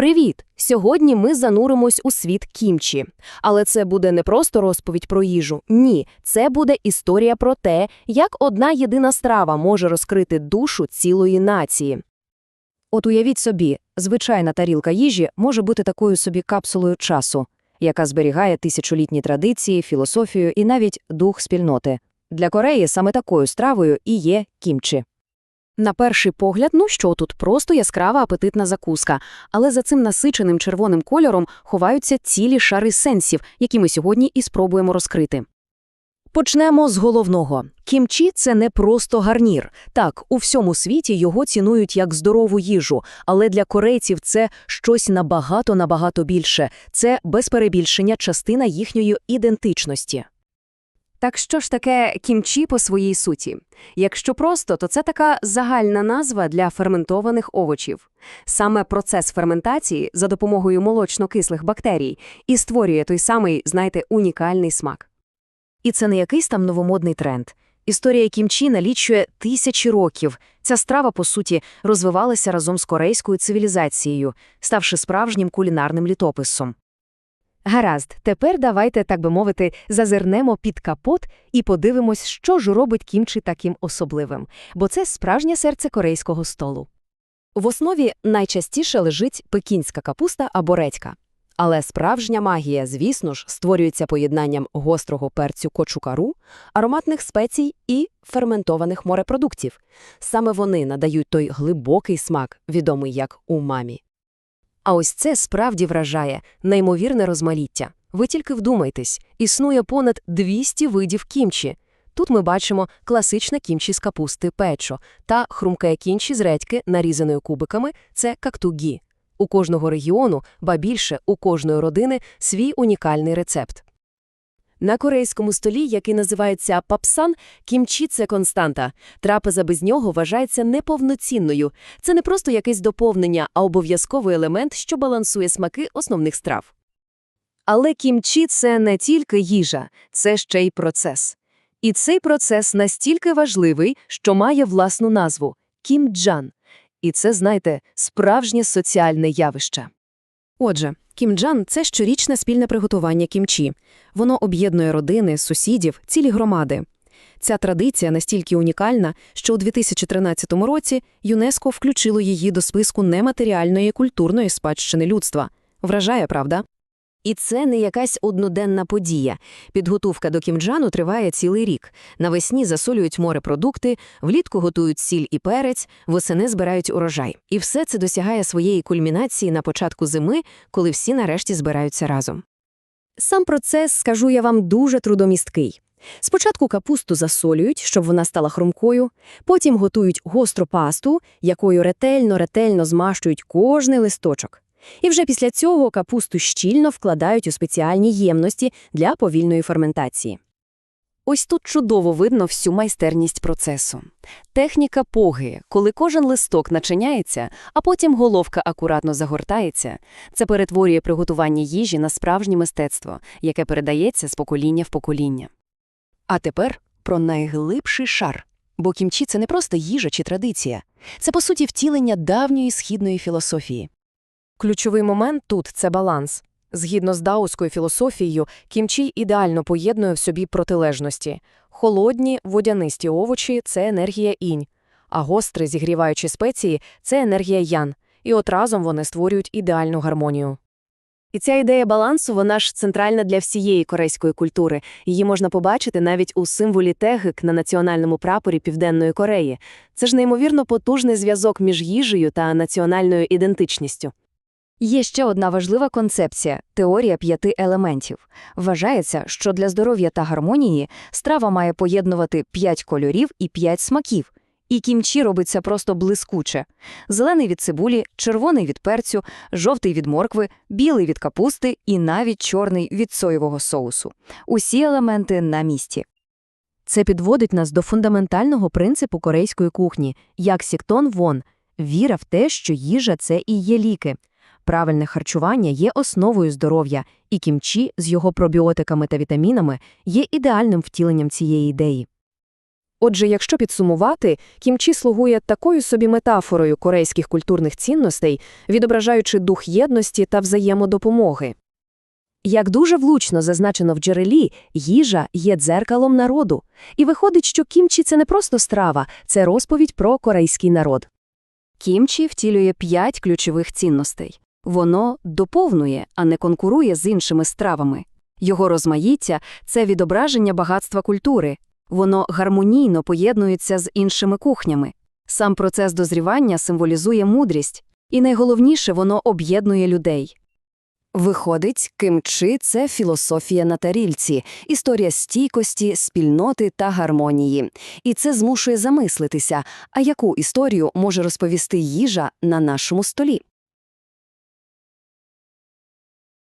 Привіт! Сьогодні ми зануримось у світ кімчі. Але це буде не просто розповідь про їжу. Ні, це буде історія про те, як одна єдина страва може розкрити душу цілої нації. От уявіть собі, звичайна тарілка їжі може бути такою собі капсулою часу, яка зберігає тисячолітні традиції, філософію і навіть дух спільноти. Для Кореї саме такою стравою і є кімчі. На перший погляд, ну що тут, просто яскрава апетитна закуска. Але за цим насиченим червоним кольором ховаються цілі шари сенсів, які ми сьогодні і спробуємо розкрити. Почнемо з головного. Кімчі – це не просто гарнір. Так, у всьому світі його цінують як здорову їжу, але для корейців це щось набагато-набагато більше. Це, без перебільшення, частина їхньої ідентичності. Так що ж таке кімчі по своїй суті? Якщо просто, то це така загальна назва для ферментованих овочів. Саме процес ферментації за допомогою молочно-кислих бактерій і створює той самий, знаєте, унікальний смак. І це не якийсь там новомодний тренд. Історія кімчі налічує тисячі років. Ця страва, по суті, розвивалася разом з корейською цивілізацією, ставши справжнім кулінарним літописом. Гаразд, тепер давайте, так би мовити, зазирнемо під капот і подивимось, що ж робить кімчі таким особливим, бо це справжнє серце корейського столу. В основі найчастіше лежить пекінська капуста або редька. Але справжня магія, звісно ж, створюється поєднанням гострого перцю кочукару, ароматних спецій і ферментованих морепродуктів. Саме вони надають той глибокий смак, відомий як умамі. А ось це справді вражає неймовірне розмаїття. Ви тільки вдумайтесь, існує понад 200 видів кімчі. Тут ми бачимо класичне кімчі з капусти печо та хрумке кінчі з редьки, нарізаною кубиками – це кактугі. У кожного регіону, ба більше, у кожної родини свій унікальний рецепт. На корейському столі, який називається папсан, кімчі – це константа. Трапеза без нього вважається неповноцінною. Це не просто якесь доповнення, а обов'язковий елемент, що балансує смаки основних страв. Але кімчі – це не тільки їжа, це ще й процес. І цей процес настільки важливий, що має власну назву – кімджан. І це, знаєте, справжнє соціальне явище. Отже, кімджан – це щорічне спільне приготування кімчі. Воно об'єднує родини, сусідів, цілі громади. Ця традиція настільки унікальна, що у 2013 році ЮНЕСКО включило її до списку нематеріальної культурної спадщини людства. Вражає, правда? І це не якась одноденна подія. Підготовка до кімджану триває цілий рік. Навесні засолюють морепродукти, влітку готують сіль і перець, восени збирають урожай. І все це досягає своєї кульмінації на початку зими, коли всі нарешті збираються разом. Сам процес, скажу я вам, дуже трудомісткий. Спочатку капусту засолюють, щоб вона стала хрумкою, потім готують гостру пасту, якою ретельно-ретельно змащують кожний листочок. І вже після цього капусту щільно вкладають у спеціальні ємності для повільної ферментації. Ось тут чудово видно всю майстерність процесу. Техніка поги, коли кожен листок начиняється, а потім головка акуратно загортається, це перетворює приготування їжі на справжнє мистецтво, яке передається з покоління в покоління. А тепер про найглибший шар. Бо кімчі – це не просто їжа чи традиція. Це, по суті, втілення давньої східної філософії. Ключовий момент тут це баланс. Згідно з даоською філософією, кімчі ідеально поєднує в собі протилежності. Холодні, водянисті овочі це енергія інь, а гостри, зігріваючі спеції це енергія ян. І от разом вони створюють ідеальну гармонію. І ця ідея балансу, вона ж центральна для всієї корейської культури. Її можна побачити навіть у символі тегик на національному прапорі Південної Кореї. Це ж неймовірно потужний зв'язок між їжею та національною ідентичністю. Є ще одна важлива концепція теорія п'яти елементів. Вважається, що для здоров'я та гармонії страва має поєднувати п'ять кольорів і п'ять смаків. І кімчі робиться просто блискуче: зелений від цибулі, червоний від перцю, жовтий від моркви, білий від капусти і навіть чорний від соєвого соусу. Усі елементи на місці. Це підводить нас до фундаментального принципу корейської кухні, як сіктон вон, віра в те, що їжа це і є ліки. Правильне харчування є основою здоров'я, і кімчі з його пробіотиками та вітамінами є ідеальним втіленням цієї ідеї. Отже, якщо підсумувати, кімчі слугує такою собі метафорою корейських культурних цінностей, відображаючи дух єдності та взаємодопомоги. Як дуже влучно зазначено в джерелі, їжа є дзеркалом народу. І виходить, що кімчі – це не просто страва, це розповідь про корейський народ. Кімчі втілює п'ять ключових цінностей. Воно доповнює, а не конкурує з іншими стравами. Його розмаїття – це відображення багатства культури. Воно гармонійно поєднується з іншими кухнями. Сам процес дозрівання символізує мудрість. І найголовніше, воно об'єднує людей. Виходить, кимчи – це філософія на тарільці, історія стійкості, спільноти та гармонії. І це змушує замислитися, а яку історію може розповісти їжа на нашому столі.